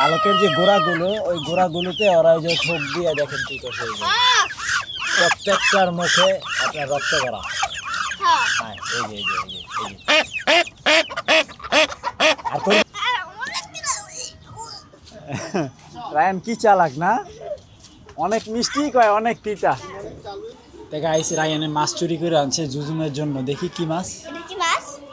পালকের যে গোড়াগুলো ওই গোড়াগুলোতে ওরা ওই যে ঠোক দিয়ে দেখেন কি করছে প্রত্যেকটার মুখে আপনার রক্ত করা হ্যাঁ এই যে এই যে এই যে আর তোর রায়ান কি চালাক না? অনেক মিষ্টি কয় অনেক তিতা। দেখা আইসি রায়ানে মাছ চুরি করে আনছে জুজুমের জন্য। দেখি কি মাছ।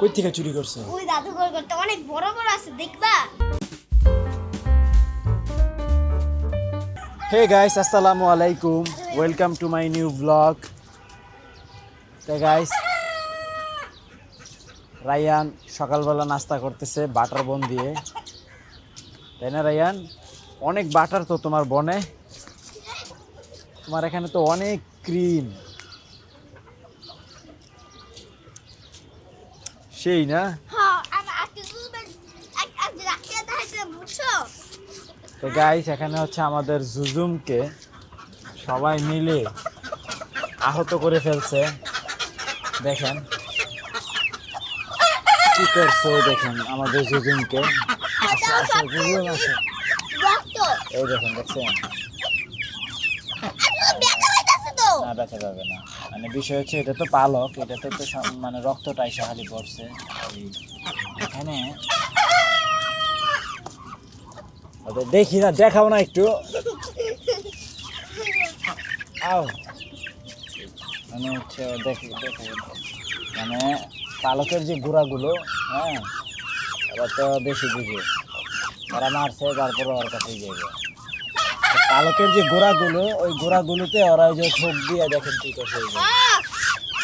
কই থেকে চুরি করছে? ওই জাদুঘর করতে অনেক বড় বড় আছে দেখবা? হে গাইস আসসালামু আলাইকুম welcome to my new blog তো গাইস রায়ান সকালবেলা নাস্তা করতেছে বাটার বন দিয়ে। তাই না রায়ান অনেক বাটার তো তোমার বনে তোমার এখানে তো অনেক ক্রিম সেই না হ্যাঁ আর আজকে তুমি আজকে রাখতে দেখাইছে বুঝছ তো গাইস এখানে হচ্ছে আমাদের জুজুমকে সবাই মিলে আহত করে ফেলছে। দেখেন। কি করছে দেখেন আমাদের জুজুমকে। আসো, আসো, জুজুম। এই দেখেন দেখছেন? না ব্যথা পাবে না। মানে বিষয় হচ্ছে এটা তো পালক এটাতে তো মানে রক্তটাই সাহালি পড়ছে এখানে দেখি না দেখাও না একটু। আও। মানে হচ্ছে দেখি দেখি। মানে পালকের যে গুঁড়াগুলো হ্যাঁ ওরা তো বেশি বুঝে। ওরা মারছে তারপরে ওর কাছেই যাবে পালকের যে গোড়াগুলো ওই গোড়াগুলোতে ওরা ওই যে ঠোক দিয়ে দেখেন কি করছে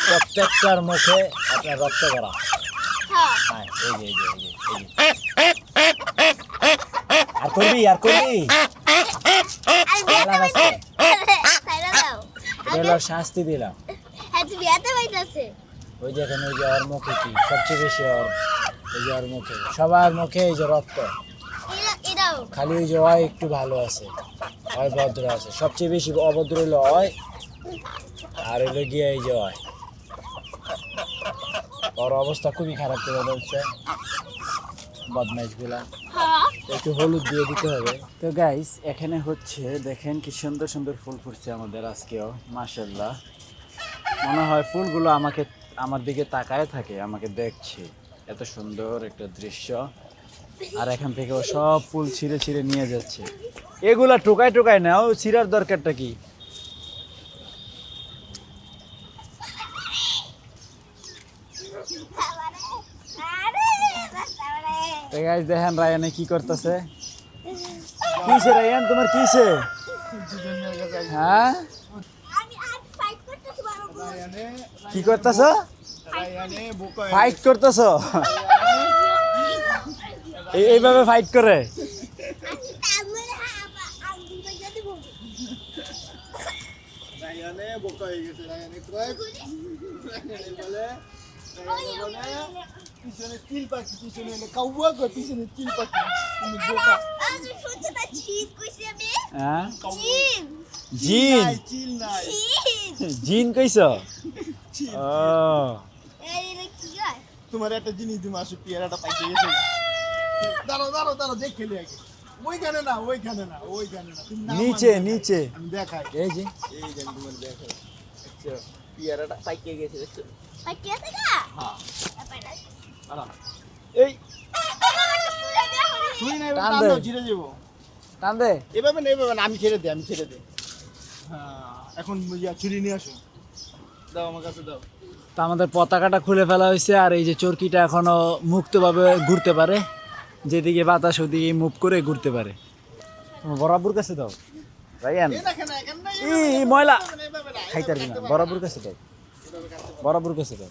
প্রত্যেকটার মুখে আপনার রক্ত করা হ্যাঁ। হ্যাঁ এই যে এই যে এই যে। আর করবি আর করবি? শাস্তি দিলাম। হ্যাঁ ওই যে এখানে ওই যে ওর মুখে কি? সবচেয়ে বেশি ওর ওই যে ওর মুখে। সবার মুখে এই যে রক্ত। খালি ওই যে অয় একটু ভালো আছে। অয় ভদ্র আছে। সবচেয়ে বেশি অভদ্র হলো অয় আর হলো গিয়ে এই যে অয় ওর অবস্থা খুবই খারাপ করে বলছে। বদমাইশগুলা। হ্যাঁ। একটু হলুদ দিয়ে দিতে হবে। তো গাইস এখানে হচ্ছে দেখেন কি সুন্দর সুন্দর ফুল ফুটছে আমাদের আজকেও মাশাল্লাহ মনে হয় ফুলগুলো আমাকে আমার দিকে তাকায় থাকে আমাকে দেখছে। এত সুন্দর একটা দৃশ্য। আর এখান থেকে সব ফুল ছিঁড়ে ছিঁড়ে নিয়ে যাচ্ছে। এগুলা টোকায় টোকায় নাও ছিঁড়ার দরকারটা কি আরে বাবারে তো গাইস দেখেন রায়ানে কি করতেছে। কিসে রায়ান তোমার কিসে? হ্যাঁ? আমি আজ ফাইট করতেছি বড় বড় কি করতেছ? ফাইট করতেছ? এই- এইভাবে ফাইট করে? তারপরে আমি বাজা দেব রায়ানে বোকা হয়ে গেছে রায়ানে কয় রায়ানে বলে রায়ানে বলে পিছনে তিল পাখি পিছনে এলে কাউয়া পিছনে তিল পাখি তুমি বোকা হ্যাঁ জিন জিন কইছ? তোমার একটা জিনিস তুমি আসো পেয়ারাটা পাইতে গেছে দাঁড়াও দাঁড়াও দাঁড়াও দেখ খেলে আগে ওইখানে না ওইখানে না ওইখানে না নিচে। নিচে আমি দেখাই। এই যে। এই যে তোমার দেখাই। আচ্ছা পেয়ারাটা পাইতে গেছে দেখছ? পাইতে আছে গা এই তুই না টান এবার দে। ছিঁড়ে যাব। টান দে। এভাবে না এভাবে না আমি ছেড়ে দে আমি ছেড়ে দে। হ্যাঁ এখন ছুরি নিয়ে আসো। দাও আমার কাছে দাও। তো আমাদের পতাকাটা খুলে ফেলা হয়েছে আর এই যে চরকিটা এখনও মুক্তভাবে ঘুরতে পারে। যেদিকে বাতাস ওদিকে মুভ করে ঘুরতে পারে। বরাবর কাছে দাও। রায়ান। এই দেখেন না এখানে না, ই ময়লা। এভাবে না, বরাবর কাছে দাও। বরাবর কাছে দাও।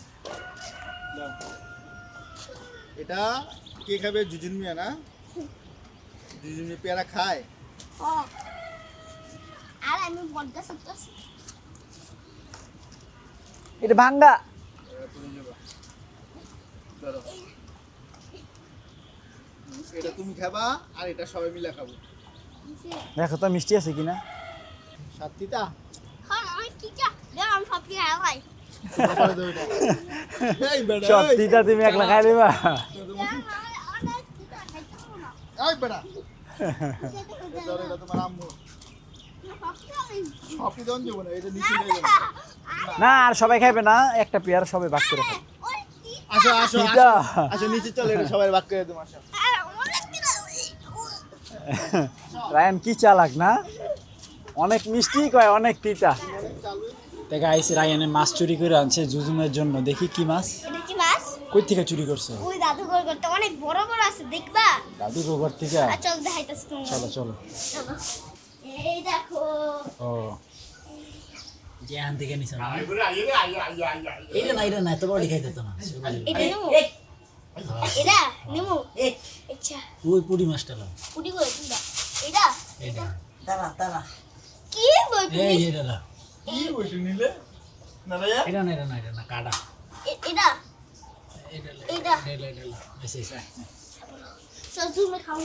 এটা কে খাবে? জুজুন মিয়া না? জুজুন মিয়া পেয়ারা খায়? আর আমি এটা ভাঙ্গা। এটা তুমি খাবা আর এটা সবাই মিলে খাব। দেখো তো মিষ্টি আছে কিনা? সাতটিটা খান আমি কি চা? দেখ আমি সব কি খাই। সব তিতা তুমি একলা খাই দিবা না আর সবাই খাইবে না একটা পেয়ার সবাই ভাগ করে খাবে। আসো আসো আসো। আসো নিচে চলে সবাই বাক করে দেবো আসো। রায়ান কি চালাক না? অনেক মিষ্টি কয় অনেক তিতা দেখা আইসি মাছ চুরি করে আনছে জুজুমের জন্য। দেখি কি মাছ। এটা কি মাছ? কই থেকে চুরি করছে? ওই করতে অনেক বড় বড় আছে দেখবা? দাদু গোবর থেকে? চল দেখাইতেছি তোমার। চলো চলো। এই দেখো। ও। যে আন থেকে নিছ না। এটা না এটা না তো বড় খাইতে তো না। এটা নেমু। এটা নেমু। আচ্ছা। ওই পুরি মাছটা লাও করে এটা। এটা। কি বই এই এটা লাও কি বসে নিলে? না ভাইয়া এটা না এটা না এটা না কাটা। এটা? এটা এটা। এটা এটা। এসে, এসে। চল তুমি খাও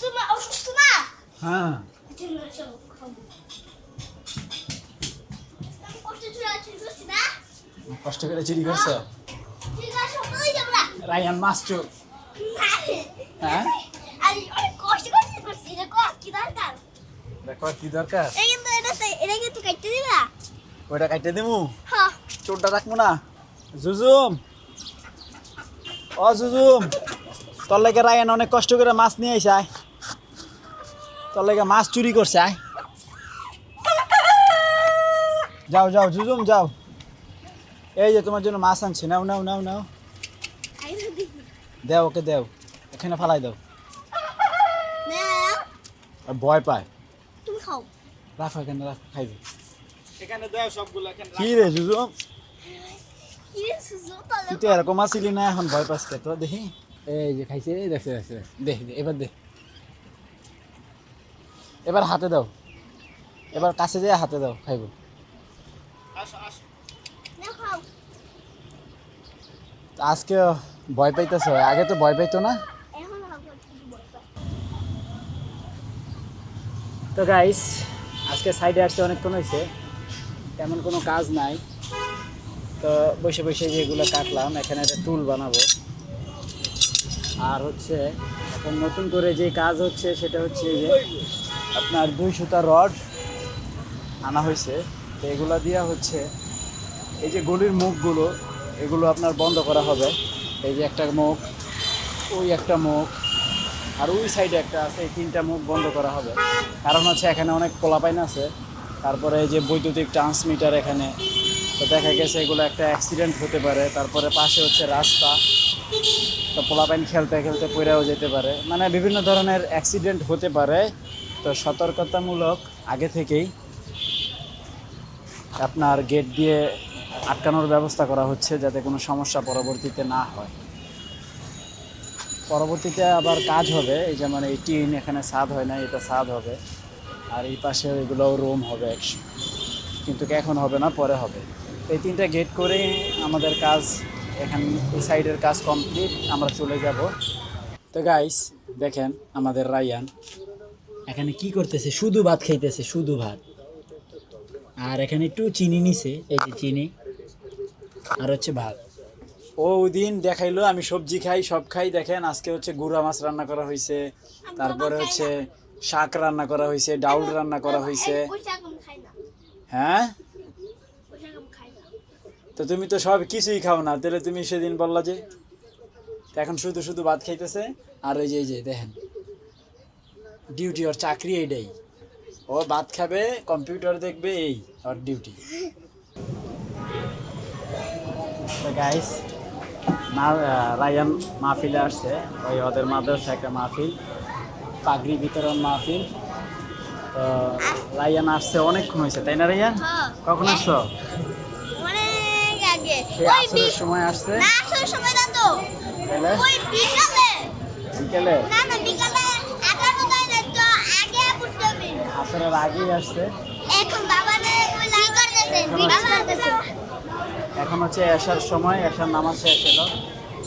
তুমি অসুস্থ না হ্যাঁ। তুমি চলো খাব। আমি কষ্ট কষ্ট করে চুরি করছে? রায়ান মাছ হ্যাঁ? আমি অনেক কষ্ট করছি করছি এটা কি দরকার? দেখো কি দরকার। এটা কিন্তু এটা এটা কিন্তু কাটতে দিবা। ওইটা কাটতে দেবো হ্যাঁ চোরটা রাখব না। জুজুম। ও জুজুম। তোর লেগে রায়ান অনেক কষ্ট করে মাছ নিয়ে আইসে আয়। তোর লেগে মাছ চুরি করছে আয়। যাও যাও জুজুম যাও। এই যে তোমার জন্য মাছ আনছি নাও নাও নাও নাও। দেও ওকে দেও এখানে ফালাই দাও। ভয় পায়। খাও। রাখো এখানে রাখো খাইবে এখানে দাও সবগুলো এখানে কি রে তাহলে তুই তো এরকম আসিলি না এখন ভয় পাস তো দেখি। এই যে খাইছে এই দেখছে দেখছে দেখ দে, এবার দে। এবার হাতে দাও। এবার কাছে যেয়ে হাতে দাও খাইব। আসো আসো। না খাও। তো আজকে ভয় পাইতেছ আগে তো ভয় পাইতো না এখন খাব তুমি বল তো গাইস আজকে সাইডে আসতে অনেকক্ষণ হয়েছে তেমন কোনো কাজ নাই। তো বসে বসে যেগুলো কাটলাম। এখানে একটা টুল বানাবো। আর হচ্ছে, এখন নতুন করে যে কাজ হচ্ছে, সেটা হচ্ছে যে আপনার দুই সুতা রড আনা হয়েছে তো এগুলো দেওয়া হচ্ছে, এই যে গলির মুখগুলো, এগুলো আপনার বন্ধ করা হবে। এই যে একটা মুখ, ওই একটা মুখ আর ওই সাইডে একটা আছে, এই তিনটা মুখ বন্ধ করা হবে। কারণ হচ্ছে এখানে অনেক পোলাপাইন আছে। তারপরে এই যে বৈদ্যুতিক ট্রান্সমিটার এখানে, তো দেখা গেছে এগুলো একটা অ্যাক্সিডেন্ট হতে পারে। তারপরে পাশে হচ্ছে রাস্তা, তো পোলাপাইন খেলতে খেলতে পড়েও যেতে পারে। মানে বিভিন্ন ধরনের অ্যাক্সিডেন্ট হতে পারে। তো সতর্কতামূলক আগে থেকেই আপনার গেট দিয়ে আটকানোর ব্যবস্থা করা হচ্ছে যাতে কোনো সমস্যা পরবর্তীতে না হয়। পরবর্তীতে আবার কাজ হবে, এই যেমন এই টিন এখানে ছাদ হয় না এটা ছাদ হবে। আর এই পাশে এগুলো রুম হবে কিন্তু এখন হবে না, পরে হবে। এই তিনটা গেট করেই আমাদের কাজ এখান, এই সাইডের কাজ কমপ্লিট আমরা চলে যাব। তো গাইস দেখেন আমাদের রায়ান। এখানে কি করতেছে? শুধু ভাত খাইতেছে, শুধু ভাত। আর এখানে একটু চিনি নিছে, এই যে চিনি। আর হচ্ছে ভাত। ও দিন দেখাইলো আমি সবজি খাই সব খাই। দেখেন আজকে হচ্ছে গুড়া মাছ রান্না করা হয়েছে তারপরে হচ্ছে শাক রান্না করা হয়েছে ডাউল রান্না করা হয়েছে হ্যাঁ? তো তুমি তো সব কিছুই খাও না তাহলে তুমি সেদিন বললা যে তো এখন শুধু শুধু ভাত খাইতেছে আর ওই যে এই যে দেখেন। ডিউটি ওর চাকরি এইটাই। ও ভাত খাবে কম্পিউটার দেখবে এই ওর ডিউটি গাইস রায়ান মাহফিলে আসছে। ওই ওদের মাদ্রাসা একটা মাহফিল পাগড়ি বিতরণ মাহফিল। তো রায়ান আসছে অনেকক্ষণ হয়েছে তাই না রায়ান? হ্যাঁ। কখন আসছো? সেই ওই আসরের সময় আসছে। বিকালে। আসরের আগেই আসছে। এখন বাবা এখন হচ্ছে এসার সময় এসার নামাজ শেষ হলো।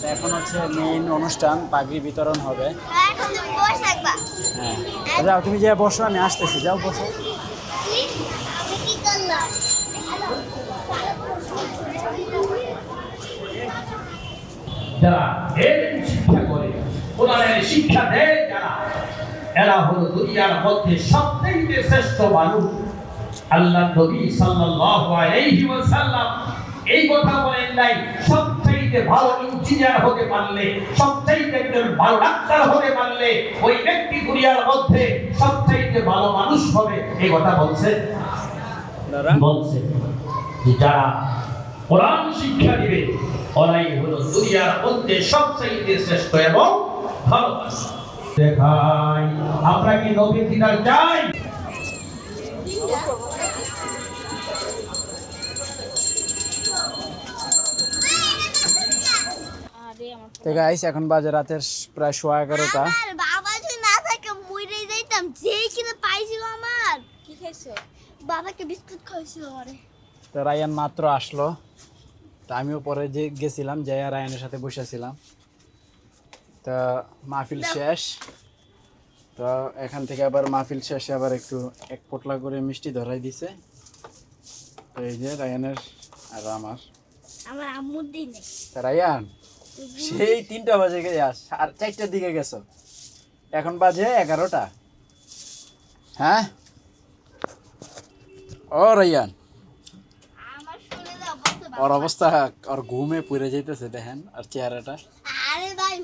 তো এখন হচ্ছে মেইন অনুষ্ঠান, পাগড়ি বিতরণ হবে। হ্যাঁ। যাও, তুমি যে বসো, আমি আসতেছি। যাও, বসো। যারা এলেম শিক্ষা করে কোরআনের শিক্ষা দেয় যারা। এরা হলো দুনিয়ার মধ্যে সবথেকে শ্রেষ্ঠ মানুষ। আল্লাহ নবী সাল্লাল্লাহু আলাইহি ওয়াসাল্লাম এই কথা বলেন নাই সবচাইতে ভালো ইঞ্জিনিয়ার হতে পারলে সবচাইতে একজন ভালো ডাক্তার হতে পারলে ওই ব্যক্তি দুনিয়ার মধ্যে সবচাইতে ভালো মানুষ হবে। এই কথা বলছে যে যারা কোরআন শিক্ষা দিবে ওরাই হলো দুনিয়ার মধ্যে সবচাইতে শ্রেষ্ঠ এবং ভালো মানুষ। দেখাই আমরা কি নবী দিদার চাই? তো গাইস এখন বাজে রাতের প্রায় সোয়া এগারোটা। বাবা যদি না থাকে মরে যাইতাম যেই কিনা পাইছিল আমার। কি খাইছো? বাবাকে বিস্কুট খাইছিল আমারে। তো রায়ান মাত্র আসলো। তো আমিও পরে যে গেছিলাম যাই রায়ানের সাথে বসেছিলাম। তো মাহফিল শেষ। তো এখান থেকে আবার মাহফিল শেষে আবার একটু এক পোটলা করে মিষ্টি ধরাই দিছে। তো এই যে রায়ানের আর আমার। আমার আম্মুর দিনে। তা রায়ান সেই তিনটা বাজে গে আর চারটার দিকে গেছো। এখন বাজে এগারোটা। হ্যাঁ? ও ভালো ওর অবস্থা ওর ঘুমে পড়ে যাইতেছে দেখেন আর চেহারাটা। আরে ভাই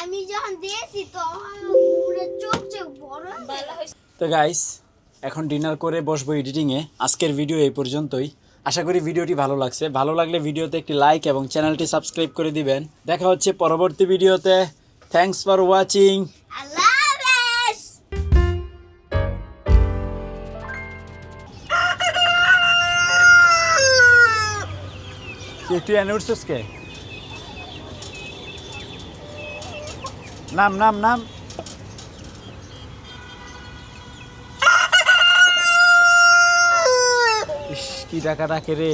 আমি যখন দিয়েছি তখন চোখ চোখ বড় তো গাইস এখন ডিনার করে বসবো এডিটিংয়ে আজকের ভিডিও এই পর্যন্তই। আশা করি ভিডিওটি ভালো লাগছে। ভালো লাগলে ভিডিওতে একটি লাইক এবং চ্যানেলটি সাবস্ক্রাইব করে দিবেন। দেখা হচ্ছে পরবর্তী ভিডিওতে। থ্যাঙ্কস ফর ওয়াচিং আল্লাহ তুই এনে উঠছিস কে? নাম নাম নাম। কি ডাকা রাখে রে?